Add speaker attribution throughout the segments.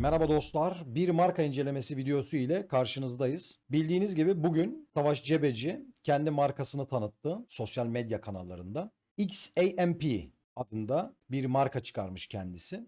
Speaker 1: Merhaba dostlar. Bir marka incelemesi videosu ile karşınızdayız. Bildiğiniz gibi bugün Savaş Cebeci kendi markasını tanıttı sosyal medya kanallarında. XAMP adında bir marka çıkarmış kendisi.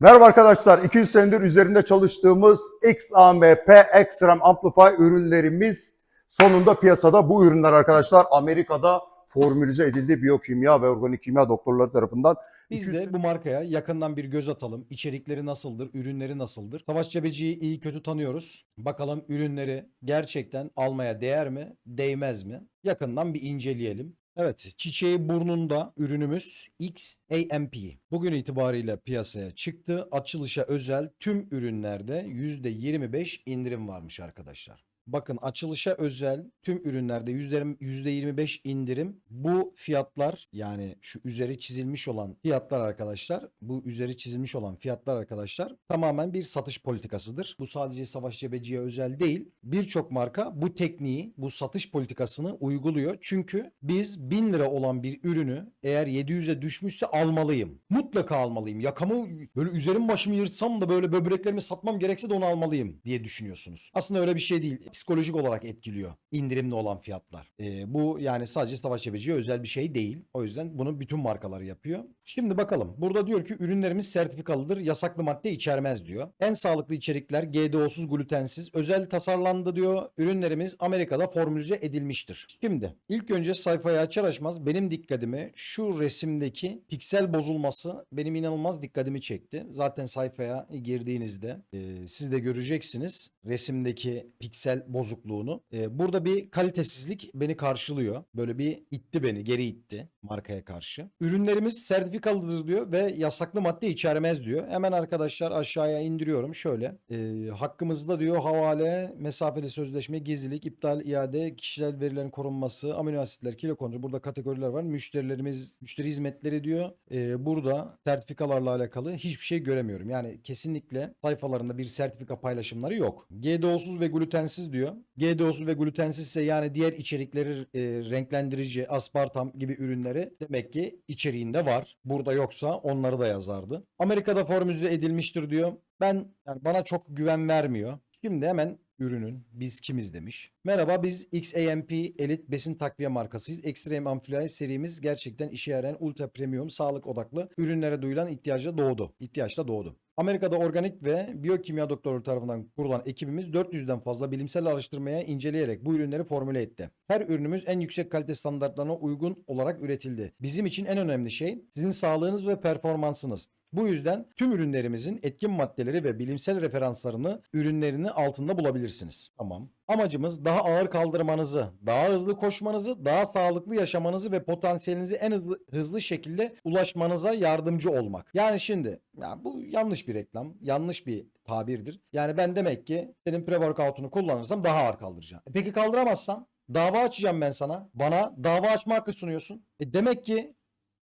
Speaker 2: Merhaba arkadaşlar. 200 senedir üzerinde çalıştığımız XAMP Extreme Amplify ürünlerimiz sonunda piyasada. Bu ürünler arkadaşlar Amerika'da formülize edildi biyokimya ve organik kimya doktorları tarafından.
Speaker 1: Biz
Speaker 2: 200
Speaker 1: de bu markaya yakından bir göz atalım. İçerikleri nasıldır, ürünleri nasıldır? Savaş Cebeci'yi iyi kötü tanıyoruz. Bakalım ürünleri gerçekten almaya değer mi, değmez mi? Yakından bir inceleyelim. Evet, çiçeği burnunda ürünümüz XAMP. Bugün itibariyle piyasaya çıktı. Açılışa özel tüm ürünlerde %25 indirim varmış arkadaşlar. Bakın açılışa özel tüm ürünlerde yüzde- %25 indirim. Bu fiyatlar yani şu üzeri çizilmiş olan fiyatlar arkadaşlar. Bu üzeri çizilmiş olan fiyatlar arkadaşlar tamamen bir satış politikasıdır. Bu sadece Savaş Cebeci'ye özel değil. Birçok marka bu tekniği, bu satış politikasını uyguluyor. Çünkü biz 1000 lira olan bir ürünü eğer 700'e düşmüşse almalıyım. Mutlaka almalıyım. Yakamı böyle üzerim başımı yırtsam da böyle böbreklerimi satmam gerekse de onu almalıyım diye düşünüyorsunuz. Aslında öyle bir şey değil. Psikolojik olarak etkiliyor indirimli olan fiyatlar. Ee, bu yani sadece Savaş Cebeci'ye özel bir şey değil. O yüzden bunu bütün markalar yapıyor. Şimdi bakalım. Burada diyor ki ürünlerimiz sertifikalıdır. Yasaklı madde içermez diyor. En sağlıklı içerikler GDO'suz, glutensiz. Özel tasarlandı diyor. Ürünlerimiz Amerika'da formülize edilmiştir. Şimdi ilk önce sayfayı açar açmaz benim dikkatimi şu resimdeki piksel bozulması benim inanılmaz dikkatimi çekti. Zaten sayfaya girdiğinizde e, siz de göreceksiniz resimdeki piksel bozukluğunu. E, burada bir kalitesizlik beni karşılıyor. Böyle bir itti beni, geri itti markaya karşı. Ürünlerimiz sertifikalıdır diyor ve yasaklı madde içermez diyor. Hemen arkadaşlar aşağıya indiriyorum. Şöyle e, hakkımızda diyor havale, mesafeli sözleşme, gizlilik, iptal, iade, kişisel verilerin korunması, amino asitler, kilo kontrolü. Burada kategoriler var. Müşterilerimiz, müşteri hizmetleri diyor. E, burada sertifikalarla alakalı hiçbir şey göremiyorum. Yani kesinlikle sayfalarında bir sertifika paylaşımları yok. GDO'suz ve glutensiz diyor. GDO'suz ve glutensizse yani diğer içerikleri e, renklendirici, aspartam gibi ürünleri demek ki içeriğinde var. Burada yoksa onları da yazardı. Amerika'da formüle edilmiştir diyor. Ben yani bana çok güven vermiyor. Şimdi hemen ürünün biz kimiz demiş. Merhaba biz XAMP Elite besin takviye markasıyız. Extreme Amplify serimiz gerçekten işe yarayan ultra premium sağlık odaklı ürünlere duyulan ihtiyaçla doğdu. İhtiyaçla doğdu. Amerika'da organik ve biyokimya doktorları tarafından kurulan ekibimiz 400'den fazla bilimsel araştırmaya inceleyerek bu ürünleri formüle etti. Her ürünümüz en yüksek kalite standartlarına uygun olarak üretildi. Bizim için en önemli şey sizin sağlığınız ve performansınız. Bu yüzden tüm ürünlerimizin etkin maddeleri ve bilimsel referanslarını ürünlerini altında bulabilirsiniz. Tamam. Amacımız daha ağır kaldırmanızı, daha hızlı koşmanızı, daha sağlıklı yaşamanızı ve potansiyelinizi en hızlı hızlı şekilde ulaşmanıza yardımcı olmak. Yani şimdi ya bu yanlış bir reklam, yanlış bir tabirdir. Yani ben demek ki senin pre-workout'unu kullanırsam daha ağır kaldıracağım. E peki kaldıramazsam? Dava açacağım ben sana. Bana dava açma hakkı sunuyorsun. E demek ki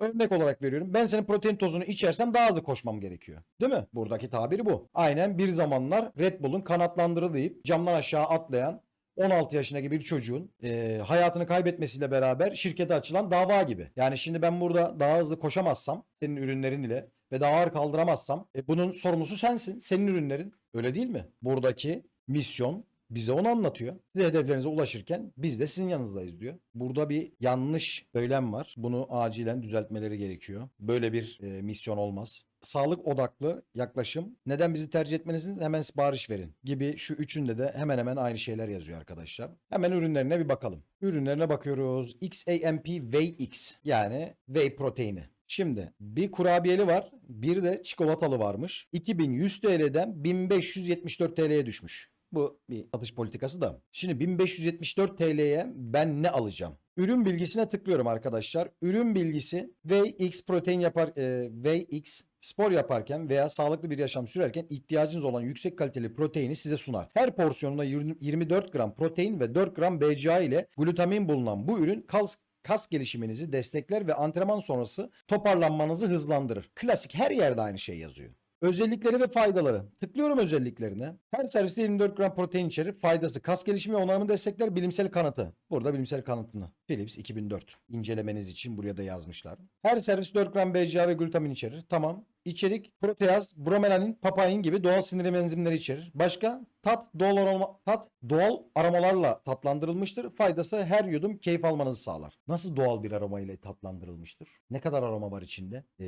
Speaker 1: Örnek olarak veriyorum. Ben senin protein tozunu içersem daha hızlı koşmam gerekiyor. Değil mi? Buradaki tabiri bu. Aynen bir zamanlar Red Bull'un kanatlandırı deyip camdan aşağı atlayan 16 yaşındaki bir çocuğun e, hayatını kaybetmesiyle beraber şirkete açılan dava gibi. Yani şimdi ben burada daha hızlı koşamazsam senin ürünlerin ile ve daha ağır kaldıramazsam e, bunun sorumlusu sensin. Senin ürünlerin. Öyle değil mi? Buradaki misyon bize onu anlatıyor. Siz hedeflerinize ulaşırken biz de sizin yanınızdayız diyor. Burada bir yanlış söylem var. Bunu acilen düzeltmeleri gerekiyor. Böyle bir e, misyon olmaz. Sağlık odaklı yaklaşım. Neden bizi tercih etmelisiniz? Hemen sipariş verin gibi şu üçünde de hemen hemen aynı şeyler yazıyor arkadaşlar. Hemen ürünlerine bir bakalım. Ürünlerine bakıyoruz. XAMP Whey X yani whey proteini. Şimdi bir kurabiyeli var, bir de çikolatalı varmış. 2100 TL'den 1574 TL'ye düşmüş. Bu bir satış politikası da. Şimdi 1574 TL'ye ben ne alacağım? Ürün bilgisine tıklıyorum arkadaşlar. Ürün bilgisi VX protein yapar e, VX spor yaparken veya sağlıklı bir yaşam sürerken ihtiyacınız olan yüksek kaliteli proteini size sunar. Her porsiyonunda 20 24 gram protein ve 4 gram BCA ile glutamin bulunan bu ürün kas kas gelişiminizi destekler ve antrenman sonrası toparlanmanızı hızlandırır. Klasik her yerde aynı şey yazıyor. Özellikleri ve faydaları. Tıklıyorum özelliklerine. Her serviste 24 gram protein içerir. Faydası kas gelişimi onarımı destekler. Bilimsel kanıtı. Burada bilimsel kanıtını. Philips 2004. İncelemeniz için buraya da yazmışlar. Her servis 4 gram BCA ve glutamin içerir. Tamam. İçerik proteaz, bromelanin, papain gibi doğal sindirim enzimleri içerir. Başka? Tat doğal aroma, tat doğal aromalarla tatlandırılmıştır. Faydası her yudum keyif almanızı sağlar. Nasıl doğal bir aroma ile tatlandırılmıştır? Ne kadar aroma var içinde? Ee,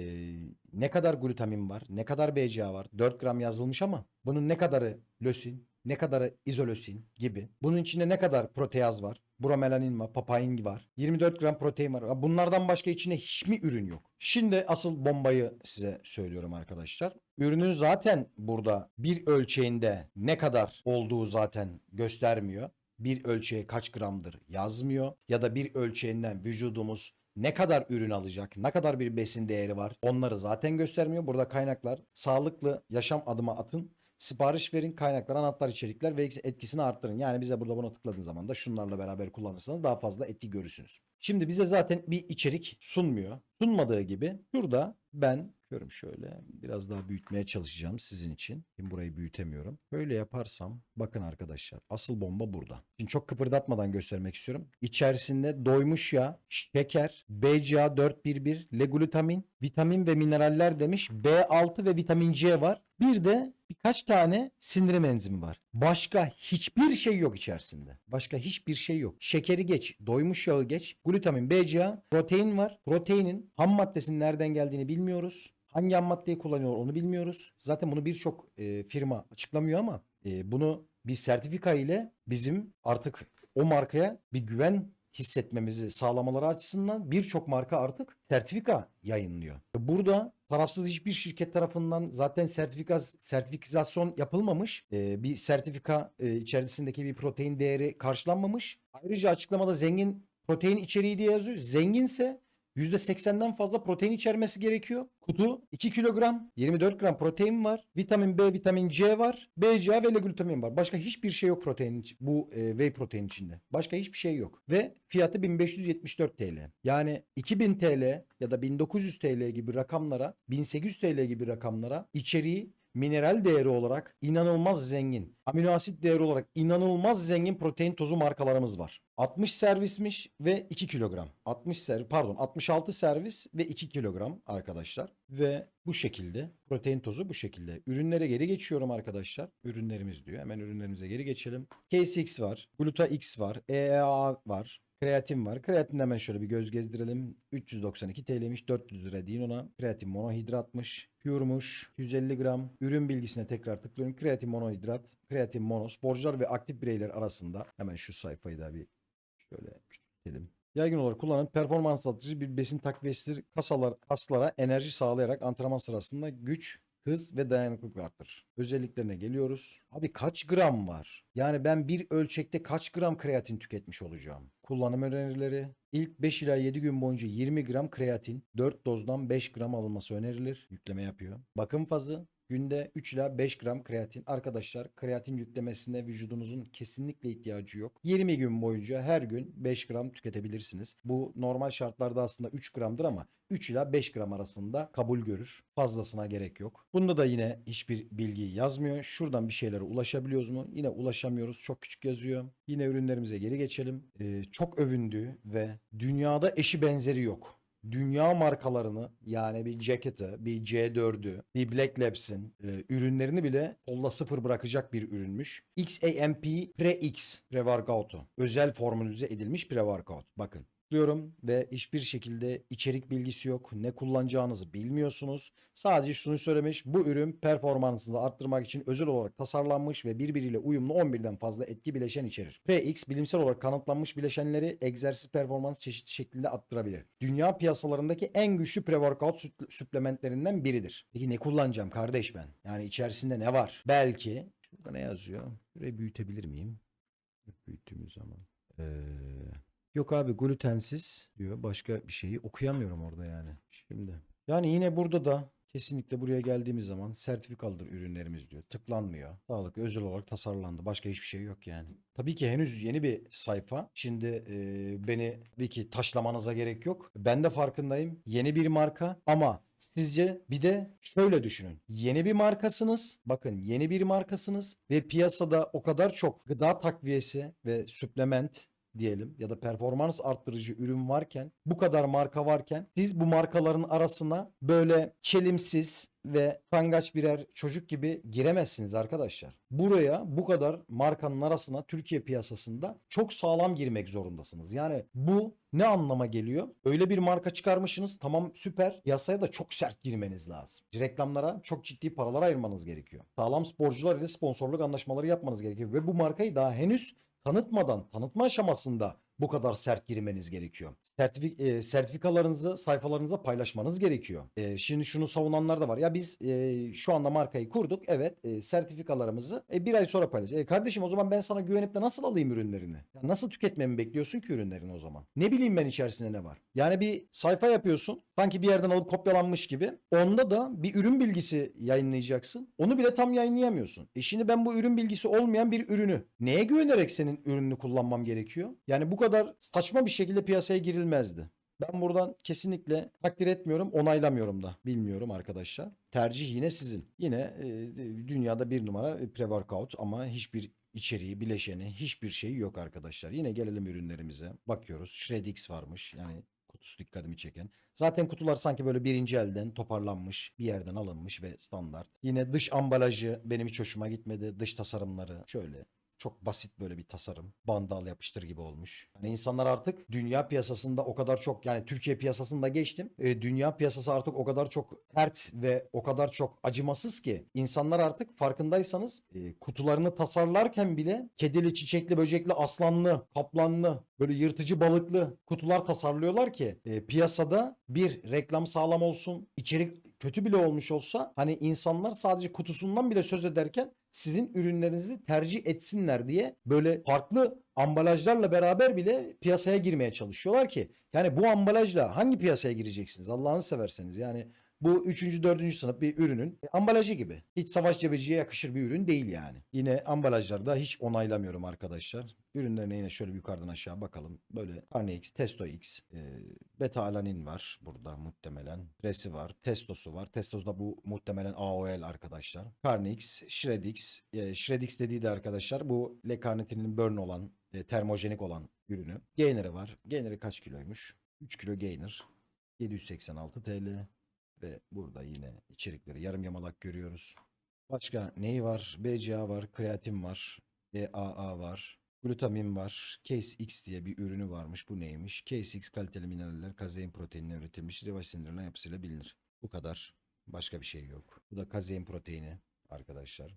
Speaker 1: ne kadar glutamin var? Ne kadar BCA var? 4 gram yazılmış ama bunun ne kadarı lösin? Ne kadarı izolösin gibi. Bunun içinde ne kadar proteaz var? Bromelanin var, papain var. 24 gram protein var. Bunlardan başka içinde hiçbir ürün yok. Şimdi asıl bombayı size söylüyorum arkadaşlar. Ürünün zaten burada bir ölçeğinde ne kadar olduğu zaten göstermiyor. Bir ölçeğe kaç gramdır yazmıyor. Ya da bir ölçeğinden vücudumuz ne kadar ürün alacak, ne kadar bir besin değeri var onları zaten göstermiyor. Burada kaynaklar sağlıklı yaşam adıma atın. Sipariş verin, kaynaklar, anahtar içerikler ve etkisini arttırın. Yani bize burada buna tıkladığın zaman da şunlarla beraber kullanırsanız daha fazla etki görürsünüz. Şimdi bize zaten bir içerik sunmuyor. Sunmadığı gibi şurada ben görüm şöyle biraz daha büyütmeye çalışacağım sizin için. Şimdi burayı büyütemiyorum. Böyle yaparsam bakın arkadaşlar asıl bomba burada. Şimdi çok kıpırdatmadan göstermek istiyorum. İçerisinde doymuş yağ, şeker, BCA 411, legglutamin, vitamin ve mineraller demiş. B6 ve vitamin C var. Bir de birkaç tane sindirim enzimi var. Başka hiçbir şey yok içerisinde. Başka hiçbir şey yok. Şekeri geç, doymuş yağı geç, glutamin, BCA, protein var. Proteinin ham maddesinin nereden geldiğini bilmiyoruz. Hangi ham maddeyi kullanıyor onu bilmiyoruz. Zaten bunu birçok e, firma açıklamıyor ama e, bunu bir sertifika ile bizim artık o markaya bir güven hissetmemizi sağlamaları açısından birçok marka artık sertifika yayınlıyor. Burada tarafsız hiçbir şirket tarafından zaten sertifika sertifikasyon yapılmamış. Ee, bir sertifika e, içerisindeki bir protein değeri karşılanmamış. Ayrıca açıklamada zengin protein içeriği diye yazıyor. Zenginse %80'den fazla protein içermesi gerekiyor. Kutu 2 kilogram 24 gram protein var. Vitamin B, vitamin C var. BCA ve glutamin var. Başka hiçbir şey yok protein bu e, whey protein içinde. Başka hiçbir şey yok. Ve fiyatı 1574 TL. Yani 2000 TL ya da 1900 TL gibi rakamlara 1800 TL gibi rakamlara içeriği mineral değeri olarak inanılmaz zengin. Amino asit değeri olarak inanılmaz zengin protein tozu markalarımız var. 60 servismiş ve 2 kilogram. 60 ser pardon 66 servis ve 2 kilogram arkadaşlar. Ve bu şekilde protein tozu bu şekilde. Ürünlere geri geçiyorum arkadaşlar. Ürünlerimiz diyor. Hemen ürünlerimize geri geçelim. KSX var. Gluta X var. EEA var. Kreatin var. Kreatin hemen şöyle bir göz gezdirelim. 392 TL'ymiş. 400 lira deyin ona. Kreatin monohidratmış. Pure'muş. 150 gram. Ürün bilgisine tekrar tıklıyorum. Kreatin monohidrat. Kreatin mono. Sporcular ve aktif bireyler arasında. Hemen şu sayfayı da bir şöyle küçültelim. Yaygın olarak kullanılan performans atıcı bir besin takviyesidir. Kasalar, kaslara enerji sağlayarak antrenman sırasında güç, hız ve dayanıklılık arttırır. Özelliklerine geliyoruz. Abi kaç gram var? Yani ben bir ölçekte kaç gram kreatin tüketmiş olacağım? Kullanım önerileri. İlk 5 ila 7 gün boyunca 20 gram kreatin 4 dozdan 5 gram alınması önerilir. Yükleme yapıyor. Bakım fazı. Günde 3 ila 5 gram kreatin. Arkadaşlar kreatin yüklemesine vücudunuzun kesinlikle ihtiyacı yok. 20 gün boyunca her gün 5 gram tüketebilirsiniz. Bu normal şartlarda aslında 3 gramdır ama 3 ila 5 gram arasında kabul görür. Fazlasına gerek yok. Bunda da yine hiçbir bilgi yazmıyor. Şuradan bir şeylere ulaşabiliyoruz mu? Yine ulaşamıyoruz. Çok küçük yazıyor. Yine ürünlerimize geri geçelim. Ee, çok övündüğü ve dünyada eşi benzeri yok dünya markalarını yani bir Jacket'ı, bir C4'ü, bir Black Labs'in e, ürünlerini bile kolla sıfır bırakacak bir ürünmüş. XAMP Pre-X Pre-Workout'u. Özel formülize edilmiş Pre-Workout. Bakın diyorum ve hiçbir şekilde içerik bilgisi yok. Ne kullanacağınızı bilmiyorsunuz. Sadece şunu söylemiş. Bu ürün performansını arttırmak için özel olarak tasarlanmış ve birbiriyle uyumlu 11'den fazla etki bileşen içerir. PX bilimsel olarak kanıtlanmış bileşenleri egzersiz performans çeşitli şeklinde arttırabilir. Dünya piyasalarındaki en güçlü pre-workout süplementlerinden biridir. Peki ne kullanacağım kardeş ben? Yani içerisinde ne var? Belki şurada ne yazıyor? Şurayı büyütebilir miyim? Büyüttüğümüz zaman. Ee, Yok abi glutensiz diyor. Başka bir şeyi okuyamıyorum orada yani. Şimdi. Yani yine burada da kesinlikle buraya geldiğimiz zaman sertifikalıdır ürünlerimiz diyor. Tıklanmıyor. Sağlık özel olarak tasarlandı. Başka hiçbir şey yok yani. Tabii ki henüz yeni bir sayfa. Şimdi e, beni bir ki taşlamanıza gerek yok. Ben de farkındayım. Yeni bir marka ama Sizce bir de şöyle düşünün. Yeni bir markasınız. Bakın yeni bir markasınız ve piyasada o kadar çok gıda takviyesi ve süplement diyelim ya da performans arttırıcı ürün varken bu kadar marka varken siz bu markaların arasına böyle çelimsiz ve kangaç birer çocuk gibi giremezsiniz arkadaşlar. Buraya bu kadar markanın arasına Türkiye piyasasında çok sağlam girmek zorundasınız. Yani bu ne anlama geliyor? Öyle bir marka çıkarmışsınız tamam süper piyasaya da çok sert girmeniz lazım. Reklamlara çok ciddi paralar ayırmanız gerekiyor. Sağlam sporcular ile sponsorluk anlaşmaları yapmanız gerekiyor ve bu markayı daha henüz tanıtmadan, tanıtma aşamasında bu kadar sert girmeniz gerekiyor. Sertifik, e, sertifikalarınızı sayfalarınıza paylaşmanız gerekiyor. E, şimdi şunu savunanlar da var. Ya biz e, şu anda markayı kurduk. Evet e, sertifikalarımızı e, bir ay sonra paylaş. E, kardeşim o zaman ben sana güvenip de nasıl alayım ürünlerini? Ya nasıl tüketmemi bekliyorsun ki ürünlerini o zaman? Ne bileyim ben içerisinde ne var? Yani bir sayfa yapıyorsun. Sanki bir yerden alıp kopyalanmış gibi. Onda da bir ürün bilgisi yayınlayacaksın. Onu bile tam yayınlayamıyorsun. E şimdi ben bu ürün bilgisi olmayan bir ürünü neye güvenerek senin ürününü kullanmam gerekiyor? Yani bu kadar saçma bir şekilde piyasaya girilmezdi. Ben buradan kesinlikle takdir etmiyorum, onaylamıyorum da. Bilmiyorum arkadaşlar. Tercih yine sizin. Yine e, dünyada bir numara pre-workout ama hiçbir içeriği, bileşeni, hiçbir şeyi yok arkadaşlar. Yine gelelim ürünlerimize. Bakıyoruz. Shredix varmış. Yani kutusu dikkatimi çeken. Zaten kutular sanki böyle birinci elden toparlanmış, bir yerden alınmış ve standart. Yine dış ambalajı benim hiç hoşuma gitmedi. Dış tasarımları şöyle çok basit böyle bir tasarım. Bandal yapıştır gibi olmuş. Yani insanlar artık dünya piyasasında o kadar çok yani Türkiye piyasasında geçtim. E, dünya piyasası artık o kadar çok sert ve o kadar çok acımasız ki insanlar artık farkındaysanız e, kutularını tasarlarken bile kedili, çiçekli, böcekli, aslanlı, kaplanlı, böyle yırtıcı balıklı kutular tasarlıyorlar ki e, piyasada bir reklam sağlam olsun, içerik kötü bile olmuş olsa hani insanlar sadece kutusundan bile söz ederken sizin ürünlerinizi tercih etsinler diye böyle farklı ambalajlarla beraber bile piyasaya girmeye çalışıyorlar ki yani bu ambalajla hangi piyasaya gireceksiniz Allah'ını severseniz yani bu 3. 4. sınıf bir ürünün ambalajı gibi. Hiç savaş cebeciye yakışır bir ürün değil yani. Yine ambalajlarda hiç onaylamıyorum arkadaşlar. Ürünlerine yine şöyle yukarıdan aşağı bakalım. Böyle Carne X, Testo X, e, beta alanin var burada muhtemelen. Resi var, Testosu var. Testosu da bu muhtemelen AOL arkadaşlar. Carne X, Shredix. E, Shredix dediği de arkadaşlar bu L-karnitinin burn olan, e, termojenik olan ürünü. Gainer'ı var. Gainer'ı kaç kiloymuş? 3 kilo Gainer. 786 TL. Ve burada yine içerikleri yarım yamalak görüyoruz. Başka neyi var? BCA var, kreatin var, EAA var, glutamin var, Case X diye bir ürünü varmış. Bu neymiş? Case X kaliteli mineraller kazein proteinine üretilmiş revaç sindirilen yapısıyla bilinir. Bu kadar. Başka bir şey yok. Bu da kazein proteini arkadaşlar.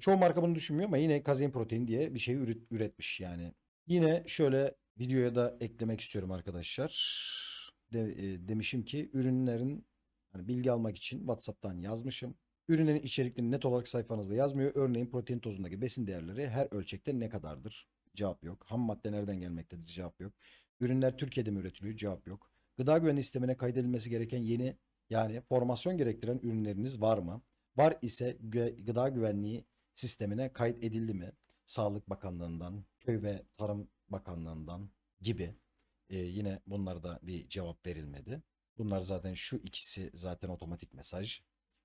Speaker 1: Çoğu marka bunu düşünmüyor ama yine kazein protein diye bir şey üret- üretmiş yani. Yine şöyle videoya da eklemek istiyorum arkadaşlar. De, e, demişim ki ürünlerin hani bilgi almak için WhatsApp'tan yazmışım. Ürünlerin içeriklerini net olarak sayfanızda yazmıyor. Örneğin protein tozundaki besin değerleri her ölçekte ne kadardır? Cevap yok. Ham madde nereden gelmektedir? Cevap yok. Ürünler Türkiye'de mi üretiliyor? Cevap yok. Gıda güvenliği sistemine kaydedilmesi gereken yeni yani formasyon gerektiren ürünleriniz var mı? Var ise gü- gıda güvenliği sistemine kayıt edildi mi? Sağlık Bakanlığı'ndan, Köy ve Tarım Bakanlığı'ndan gibi. Ee, yine bunlarda bir cevap verilmedi. Bunlar zaten şu ikisi zaten otomatik mesaj.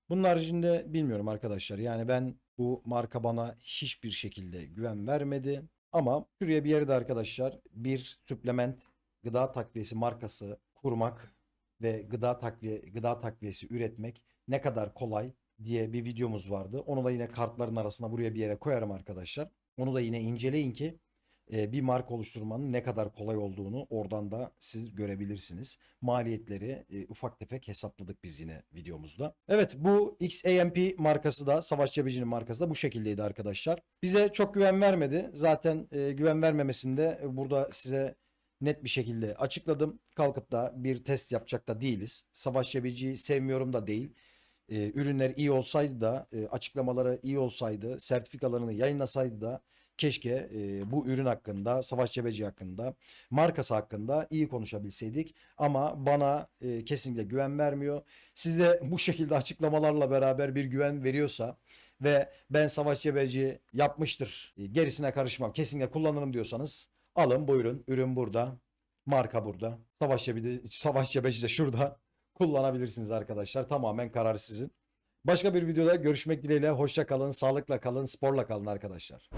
Speaker 1: Bunun haricinde bilmiyorum arkadaşlar. Yani ben bu marka bana hiçbir şekilde güven vermedi. Ama şuraya bir yerde arkadaşlar bir suplement gıda takviyesi markası kurmak ve gıda takviye gıda takviyesi üretmek ne kadar kolay diye bir videomuz vardı. Onu da yine kartların arasına buraya bir yere koyarım arkadaşlar. Onu da yine inceleyin ki bir marka oluşturmanın ne kadar kolay olduğunu oradan da siz görebilirsiniz. Maliyetleri ufak tefek hesapladık biz yine videomuzda. Evet bu XAMP markası da Savaş Cebeci'nin markası da bu şekildeydi arkadaşlar. Bize çok güven vermedi. Zaten güven vermemesinde burada size net bir şekilde açıkladım. Kalkıp da bir test yapacak da değiliz. Savaş Cebeci'yi sevmiyorum da değil. Ürünler iyi olsaydı da açıklamaları iyi olsaydı sertifikalarını yayınlasaydı da keşke e, bu ürün hakkında Savaş Cebeci hakkında markası hakkında iyi konuşabilseydik ama bana e, kesinlikle güven vermiyor. Size bu şekilde açıklamalarla beraber bir güven veriyorsa ve ben Savaş Cebeci yapmıştır e, gerisine karışmam kesinlikle kullanırım diyorsanız alın buyurun ürün burada marka burada Savaş Cebeci, Savaş Cebeci de şurada kullanabilirsiniz arkadaşlar tamamen karar sizin. Başka bir videoda görüşmek dileğiyle hoşça kalın, sağlıkla kalın, sporla kalın arkadaşlar.